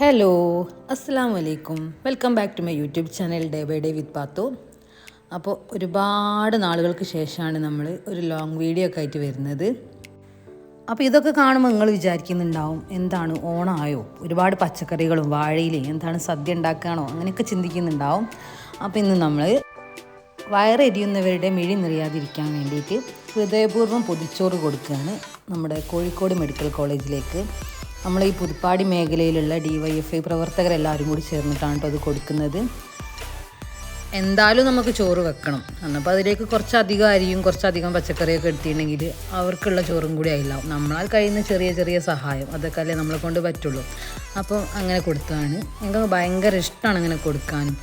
Hello അസ്സാം വലൈക്കും welcome back to my YouTube channel day by day with Pathu അപ്പോൾ ഒരുപാട് നാളുകൾക്ക് ശേഷമാണ് നമ്മൾ ഒരു ലോങ് വീഡിയോ ഒക്കെ ആയിട്ട് വരുന്നത്. അപ്പോൾ ഇതൊക്കെ കാണുമ്പോൾ നിങ്ങൾ വിചാരിക്കുന്നുണ്ടാവും എന്താണ് ഓണമായോ ഒരുപാട് പച്ചക്കറികളും വാഴയിലയും എന്താണ് സദ്യ ഉണ്ടാക്കുകയാണോ അങ്ങനെയൊക്കെ ചിന്തിക്കുന്നുണ്ടാവും. അപ്പോൾ ഇന്ന് നമ്മൾ വയറെരിയുന്നവരുടെ മിഴി നിറയാതിരിക്കാൻ വേണ്ടിയിട്ട് ഹൃദയപൂർവം പൊതിച്ചോറ് കൊടുക്കുകയാണ് നമ്മുടെ കോഴിക്കോട് മെഡിക്കൽ കോളേജിലേക്ക്. നമ്മൾ ഈ പുതുപ്പാടി മേഖലയിലുള്ള ഡി വൈ എഫ് ഐ പ്രവർത്തകരെല്ലാവരും കൂടി ചേർന്നിട്ടാണ് കേട്ടോ അത് കൊടുക്കുന്നത്. എന്തായാലും നമുക്ക് ചോറ് വെക്കണം. എന്നപ്പോൾ അതിലേക്ക് കുറച്ചധികം അരിയും കുറച്ചധികം പച്ചക്കറിയൊക്കെ എടുത്തിട്ടുണ്ടെങ്കിൽ അവർക്കുള്ള ചോറും കൂടി ആയില്ലാവും നമ്മളാൽ കഴിയുന്ന ചെറിയ ചെറിയ സഹായം അതൊക്കെ അല്ലേ നമ്മളെ കൊണ്ട് പറ്റുള്ളൂ. അപ്പോൾ അങ്ങനെ കൊടുത്തതാണ്. എനിക്ക് ഭയങ്കര ഇഷ്ടമാണ് അങ്ങനെ കൊടുക്കാനും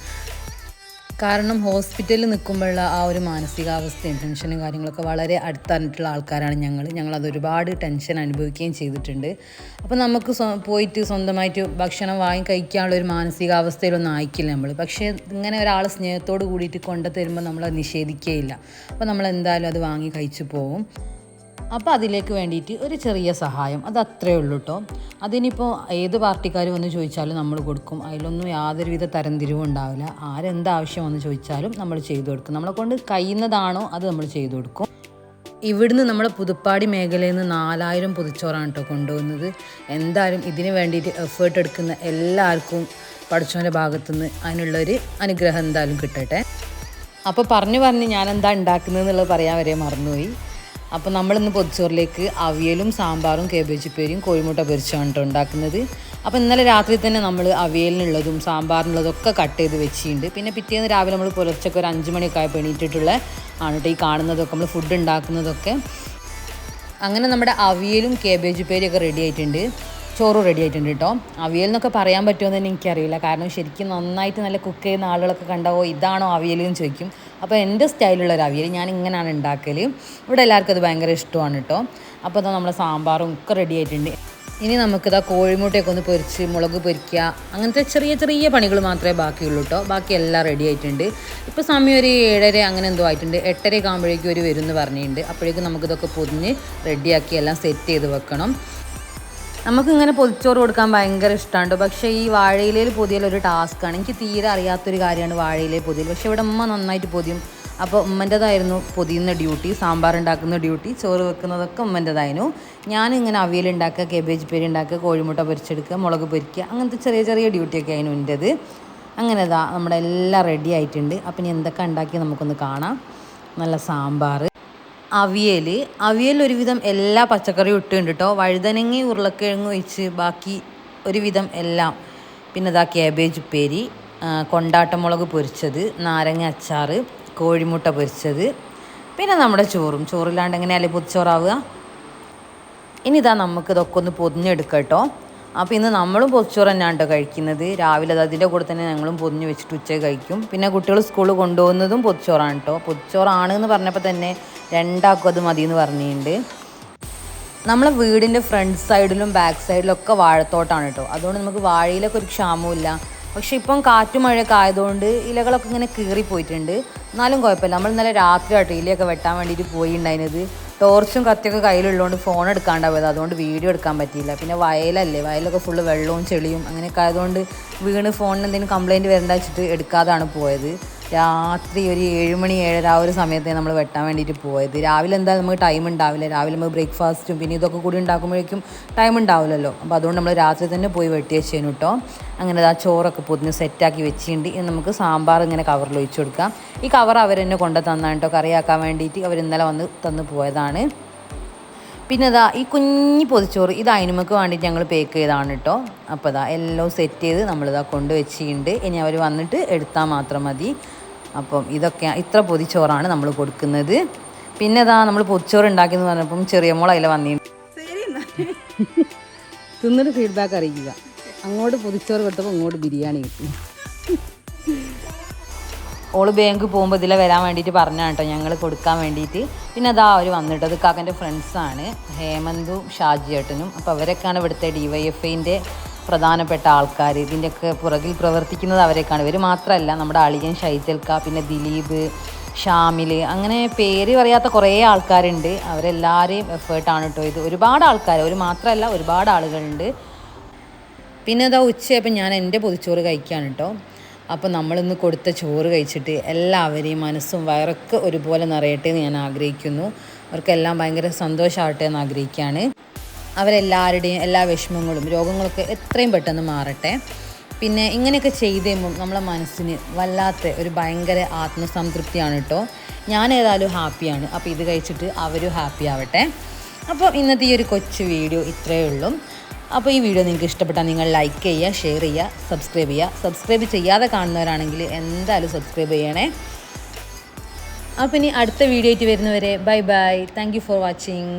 കാരണം ഹോസ്പിറ്റലിൽ നിൽക്കുമ്പോഴുള്ള ആ ഒരു മാനസികാവസ്ഥയും ടെൻഷനും കാര്യങ്ങളൊക്കെ വളരെ അടുത്തറിഞ്ഞിട്ടുള്ള ആൾക്കാരാണ് ഞങ്ങൾ. ഞങ്ങളത് ഒരുപാട് ടെൻഷൻ അനുഭവിക്കുകയും ചെയ്തിട്ടുണ്ട്. അപ്പോൾ നമുക്ക് പോയിട്ട് സ്വന്തമായിട്ട് ഭക്ഷണം വാങ്ങി കഴിക്കാനുള്ള ഒരു മാനസികാവസ്ഥയിലൊന്നും ആയിക്കില്ല നമ്മൾ പക്ഷേ ഇങ്ങനെ ഒരാൾ സ്നേഹത്തോട് കൂടിയിട്ട് കൊണ്ടു തരുമ്പോൾ നമ്മളത് നിഷേധിക്കുകയില്ല. അപ്പോൾ നമ്മൾ എന്തായാലും അത് വാങ്ങി കഴിച്ചു പോകും അപ്പോൾ അതിലേക്ക് വേണ്ടിയിട്ട് ഒരു ചെറിയ സഹായം. അത് അത്രേ ഉള്ളൂ കേട്ടോ അതിനിപ്പോൾ ഏത് പാർട്ടിക്കാർ വന്ന് ചോദിച്ചാലും നമ്മൾ കൊടുക്കും. അതിലൊന്നും യാതൊരുവിധ തരംതിരിവും ഉണ്ടാവില്ല. ആരെന്താവശ്യം വന്ന് ചോദിച്ചാലും നമ്മൾ ചെയ്തു കൊടുക്കും. നമ്മളെ കൊണ്ട് കഴിയുന്നതാണോ അത് നമ്മൾ ചെയ്തു കൊടുക്കും. ഇവിടുന്ന് നമ്മുടെ പുതുപ്പാടി മേഖലയിൽ നിന്ന് നാലായിരം പുതുച്ചോറാണ് കേട്ടോ കൊണ്ടുപോകുന്നത്. എന്തായാലും ഇതിന് വേണ്ടിയിട്ട് എഫേർട്ട് എടുക്കുന്ന എല്ലാവർക്കും പഠിച്ചവന്റെ ഭാഗത്തുനിന്ന് അതിനുള്ളൊരു അനുഗ്രഹം എന്തായാലും കിട്ടട്ടെ. അപ്പോൾ പറഞ്ഞു പറഞ്ഞ് ഞാൻ ഉണ്ടാക്കുന്നത് എന്നുള്ളത് പറയാൻ വരെ മറന്നുപോയി. അപ്പോൾ നമ്മളിന്ന് പൊതിച്ചോറിലേക്ക് അവിയലും സാമ്പാറും കേബേജ് പേരും കോഴിമുട്ട പൊരിച്ചാണ് കേട്ടോ ഉണ്ടാക്കുന്നത്. അപ്പോൾ ഇന്നലെ രാത്രി തന്നെ നമ്മൾ അവിയലിനുള്ളതും സാമ്പാറിനുള്ളതൊക്കെ കട്ട് ചെയ്ത് വെച്ചിട്ടുണ്ട്. പിന്നെ പിറ്റേന്ന് രാവിലെ നമ്മൾ പുലർച്ചയ്ക്ക് ഒരു അഞ്ച് മണിയൊക്കെ ആയപ്പോൾ എണീറ്റിട്ടുള്ള ആണ് കേട്ടോ ഈ കാണുന്നതൊക്കെ നമ്മൾ ഫുഡ് ഉണ്ടാക്കുന്നതൊക്കെ. അങ്ങനെ നമ്മുടെ അവിയലും കേബേജ് പേരിയൊക്കെ റെഡി ആയിട്ടുണ്ട്. ചോറും റെഡി ആയിട്ടുണ്ട് കേട്ടോ അവിയൽ എന്നൊക്കെ പറയാൻ പറ്റുമോ എന്ന് എനിക്കറിയില്ല. കാരണം ശരിക്കും നന്നായിട്ട് നല്ല കുക്ക് ചെയ്യുന്ന ആളുകളൊക്കെ കണ്ടാവോ ഇതാണോ അവിയൽ എന്ന് ചോദിക്കും. അപ്പോൾ എന്റെ സ്റ്റൈലുള്ള ഒരു അവിയൽ ഞാൻ ഇങ്ങനെയാണ് ഉണ്ടാക്കൽ ഇവിടെ എല്ലാവർക്കും അത് ഭയങ്കര ഇഷ്ടമാണ് കേട്ടോ അപ്പോൾ അതാ നമ്മുടെ സാമ്പാറും ഒക്കെ റെഡി ആയിട്ടുണ്ട്. ഇനി നമുക്കിതാ കോഴിമുട്ടയൊക്കെ ഒന്ന് പൊരിച്ച് മുളക് പൊരിക്കുക അങ്ങനത്തെ ചെറിയ ചെറിയ പണികൾ മാത്രമേ ബാക്കിയുള്ളൂ കേട്ടോ ബാക്കി എല്ലാം റെഡി ആയിട്ടുണ്ട്. ഇപ്പോൾ സമയം ഒരു ഏഴര അങ്ങനെ എന്തോ ആയിട്ടുണ്ട്. എട്ടര ആകുമ്പോഴേക്കും ഒരു വരും എന്ന് പറഞ്ഞിട്ടുണ്ട്. അപ്പോഴേക്കും നമുക്കിതൊക്കെ പൊതിഞ്ഞ് റെഡിയാക്കി എല്ലാം സെറ്റ് ചെയ്ത് വെക്കണം. നമുക്കിങ്ങനെ പൊതിച്ചോറ് കൊടുക്കാൻ ഭയങ്കര ഇഷ്ടമാണ് പക്ഷേ ഈ വാഴയിലയിൽ ഒരു ടാസ്ക്കാണ് എനിക്ക് തീരെ അറിയാത്തൊരു കാര്യമാണ് വാഴയിലെ പൊതിയൽ. പക്ഷേ ഇവിടെ ഉമ്മ നന്നായിട്ട് പൊതിയും. അപ്പോൾ ഉമ്മന്റെതായിരുന്നു പൊതിയുന്ന ഡ്യൂട്ടി സാമ്പാർ ഉണ്ടാക്കുന്ന ഡ്യൂട്ടി ചോറ് വെക്കുന്നതൊക്കെ ഉമ്മന്റെതായിരുന്നു. ഞാനിങ്ങനെ അവിയൽ ഉണ്ടാക്കുക കേബേജ് പേര് ഉണ്ടാക്കുക കോഴിമുട്ട പൊരിച്ചെടുക്കുക മുളക് പൊരിക്കുക അങ്ങനത്തെ ചെറിയ ചെറിയ ഡ്യൂട്ടിയൊക്കെ ആയിരുന്നു എന്റേത് അങ്ങനെ ഇതാ നമ്മുടെ എല്ലാം റെഡി ആയിട്ടുണ്ട്. അപ്പം ഇനി എന്തൊക്കെ ഉണ്ടാക്കി നമുക്കൊന്ന് കാണാം. നല്ല സാമ്പാർ അവിയൽ അവിയൽ ഒരുവിധം എല്ലാ പച്ചക്കറിയും ഇട്ടുണ്ട് കേട്ടോ വഴുതനങ്ങി ഉരുളക്കിഴങ്ങ് ഒഴിച്ച് ബാക്കി ഒരുവിധം എല്ലാം. പിന്നെ ഇതാ കേബേജ് ഉപ്പേരി കൊണ്ടാട്ടമുളക് പൊരിച്ചത് നാരങ്ങ അച്ചാർ കോഴിമുട്ട പൊരിച്ചത്. പിന്നെ നമ്മുടെ ചോറും. ചോറില്ലാണ്ട് എങ്ങനെയല്ലേ പൊതിച്ചോറാവുക? ഇനി ഇതാ നമുക്ക് ഇതൊക്കെ ഒന്ന് പൊതിഞ്ഞെടുക്കാം കേട്ടോ അപ്പോൾ ഇന്ന് നമ്മളും പൊതിച്ചോറ് തന്നെയാണ് കേട്ടോ കഴിക്കുന്നത്. രാവിലെ അത് അതിന്റെ കൂടെ തന്നെ ഞങ്ങളും പൊതിഞ്ഞ് വെച്ചിട്ട് ഉച്ചയ്ക്ക് കഴിക്കും. പിന്നെ കുട്ടികൾ സ്കൂളിൽ കൊണ്ടുപോകുന്നതും പൊതിച്ചോറാണ് കേട്ടോ പൊതിച്ചോറാണ് എന്ന് പറഞ്ഞപ്പോൾ തന്നെ രണ്ടാക്കും അത് മതി എന്ന് പറഞ്ഞിട്ടുണ്ട്. നമ്മളെ വീടിന്റെ ഫ്രണ്ട് സൈഡിലും ബാക്ക് സൈഡിലും ഒക്കെ വാഴത്തോട്ടാണ് കേട്ടോ അതുകൊണ്ട് നമുക്ക് വാഴയിലൊക്കെ ഒരു ക്ഷാമവും പക്ഷെ ഇപ്പം കാറ്റും മഴയൊക്കെ ആയതുകൊണ്ട് ഇലകളൊക്കെ ഇങ്ങനെ കീറിപ്പോയിട്ടുണ്ട്. എന്നാലും കുഴപ്പമില്ല. നമ്മൾ ഇന്നലെ രാത്രി ആട്ടോ ഇലയൊക്കെ വെട്ടാൻ വേണ്ടിയിട്ട് പോയിണ്ടായിരുന്നത്. ടോർച്ചും കത്തിയൊക്കെ കയ്യിലുള്ളതുകൊണ്ട് ഫോൺ എടുക്കാണ്ടാ പോയത് അതുകൊണ്ട് വീഡിയോ എടുക്കാൻ പറ്റിയില്ല. പിന്നെ വയലല്ലേ? വയലൊക്കെ ഫുള്ള് വെള്ളവും ചെളിയും അങ്ങനെയൊക്കെ ആയതുകൊണ്ട് വീണ് ഫോണിന് എന്തെങ്കിലും കംപ്ലയിന്റ് വരണ്ട വെച്ചിട്ട് എടുക്കാതാണ് പോയത്. രാത്രി ഒരു ഏഴുമണി ഏഴര ആ ഒരു സമയത്ത് നമ്മൾ വെട്ടാൻ വേണ്ടിയിട്ട് പോയത്. രാവിലെ എന്താ നമുക്ക് ടൈം ഉണ്ടാവില്ല. രാവിലെ നമുക്ക് ബ്രേക്ക്ഫാസ്റ്റും പിന്നെ ഇതൊക്കെ കൂടി ഉണ്ടാക്കുമ്പോഴേക്കും ടൈം ഉണ്ടാവില്ലല്ലോ. അപ്പോൾ അതുകൊണ്ട് നമ്മൾ രാത്രി തന്നെ പോയി വെട്ടി വെച്ചതിന് കേട്ടോ അങ്ങനെ ആ ചോറൊക്കെ പൊതിഞ്ഞ് സെറ്റാക്കി വെച്ചിട്ടുണ്ട്. ഇനി നമുക്ക് സാമ്പാർ ഇങ്ങനെ കവറിൽ ഒഴിച്ചു കൊടുക്കാം. ഈ കവർ അവരെന്നെ കൊണ്ടു തന്നാണ് കേട്ടോ കറിയാക്കാൻ വേണ്ടിയിട്ട് അവർ ഇന്നലെ വന്ന് തന്നു പോയതാണ്. പിന്നെ ഇതാ ഈ കുഞ്ഞി പൊതിച്ചോറ് ഇത് അതിനുമക്ക് വേണ്ടിയിട്ട് ഞങ്ങൾ പേക്ക് ചെയ്താണ് കേട്ടോ അപ്പോൾ ഇതാ എല്ലാം സെറ്റ് ചെയ്ത് നമ്മളിതാ കൊണ്ട് വെച്ചിട്ടുണ്ട്. ഇനി അവർ വന്നിട്ട് എടുത്താൽ മാത്രം മതി. അപ്പം ഇതൊക്കെ ഇത്ര പൊതിച്ചോറാണ് നമ്മൾ കൊടുക്കുന്നത്. പിന്നെ ഇതാ നമ്മൾ പൊതിച്ചോറ് ഉണ്ടാക്കിയെന്ന് പറഞ്ഞപ്പം ചെറിയ മോൾ അതിൽ വന്നിട്ടുണ്ട് തിന്നിട്ട് ഫീഡ്ബാക്ക് അറിയിക്കുക. അങ്ങോട്ട് പൊതിച്ചോറ് കൊടുത്തപ്പോൾ ഇങ്ങോട്ട് ബിരിയാണി കിട്ടി. ഓൾ ബാങ്ക് പോകുമ്പോൾ ഇതിലെ വരാൻ വേണ്ടിയിട്ട് പറഞ്ഞാണ് കേട്ടോ ഞങ്ങൾ കൊടുക്കാൻ വേണ്ടിയിട്ട്. പിന്നെ അതാ അവർ വന്നിട്ട് അത് കാക്കന്റെ ഫ്രണ്ട്സാണ് ഹേമന്തും ഷാജിയേട്ടനും അപ്പോൾ അവരൊക്കെയാണ് ഇവിടുത്തെ ഡി വൈ എഫ് ഐന്റെ പ്രധാനപ്പെട്ട ആൾക്കാർ ഇതിന്റെയൊക്കെ പുറകിൽ പ്രവർത്തിക്കുന്നത് അവരൊക്കെയാണ്. ഇവർ മാത്രമല്ല നമ്മുടെ അളിയൻ ഷൈജൽക്ക പിന്നെ ദിലീപ് ഷാമിൽ അങ്ങനെ പേര് പറയാത്ത കുറേ ആൾക്കാരുണ്ട്. അവരെല്ലാവരെയും എഫേർട്ടാണ് കേട്ടോ ഇത്. ഒരുപാട് ആൾക്കാർ ഒരു മാത്രമല്ല ഒരുപാട് ആളുകളുണ്ട്. പിന്നെ അതാ ഉച്ചയപ്പം ഞാൻ എന്റെ പൊതിച്ചോറ് കഴിക്കുകയാണ് കേട്ടോ അപ്പോൾ നമ്മളിന്ന് കൊടുത്ത ചോറ് കഴിച്ചിട്ട് എല്ലാവരെയും മനസ്സും വയറൊക്കെ ഒരുപോലെ നിറയട്ടെ എന്ന് ഞാൻ ആഗ്രഹിക്കുന്നു. അവർക്കെല്ലാം ഭയങ്കര സന്തോഷമാവട്ടെ എന്ന് ആഗ്രഹിക്കുകയാണ്. അവരെല്ലാവരുടെയും എല്ലാ വിഷമങ്ങളും രോഗങ്ങളൊക്കെ എത്രയും പെട്ടെന്ന് മാറട്ടെ. പിന്നെ ഇങ്ങനെയൊക്കെ ചെയ്ത് കഴിയുമ്പം നമ്മളെ മനസ്സിന് വല്ലാത്ത ഒരു ഭയങ്കര ആത്മസംതൃപ്തിയാണ് കേട്ടോ. ഞാൻ ഏതായാലും ഹാപ്പിയാണ്. അപ്പോൾ ഇത് കഴിച്ചിട്ട് അവരും ഹാപ്പി ആവട്ടെ. അപ്പോൾ ഇന്നത്തെ ഈ ഒരു കൊച്ചു വീഡിയോ ഇത്രയേ ഉള്ളൂ. അപ്പോൾ ഈ വീഡിയോ നിങ്ങൾക്ക് ഇഷ്ടപ്പെട്ടാൽ നിങ്ങൾ ലൈക്ക് ചെയ്യുക ഷെയർ ചെയ്യുക സബ്സ്ക്രൈബ് ചെയ്യുക. സബ്സ്ക്രൈബ് ചെയ്യാതെ കാണുന്നവരാണെങ്കിൽ എന്തായാലും സബ്സ്ക്രൈബ് ചെയ്യണേ. അപ്പോൾ ഇനി അടുത്ത വീഡിയോ ആയിട്ട് വരുന്നവരെ bye bye thank for watching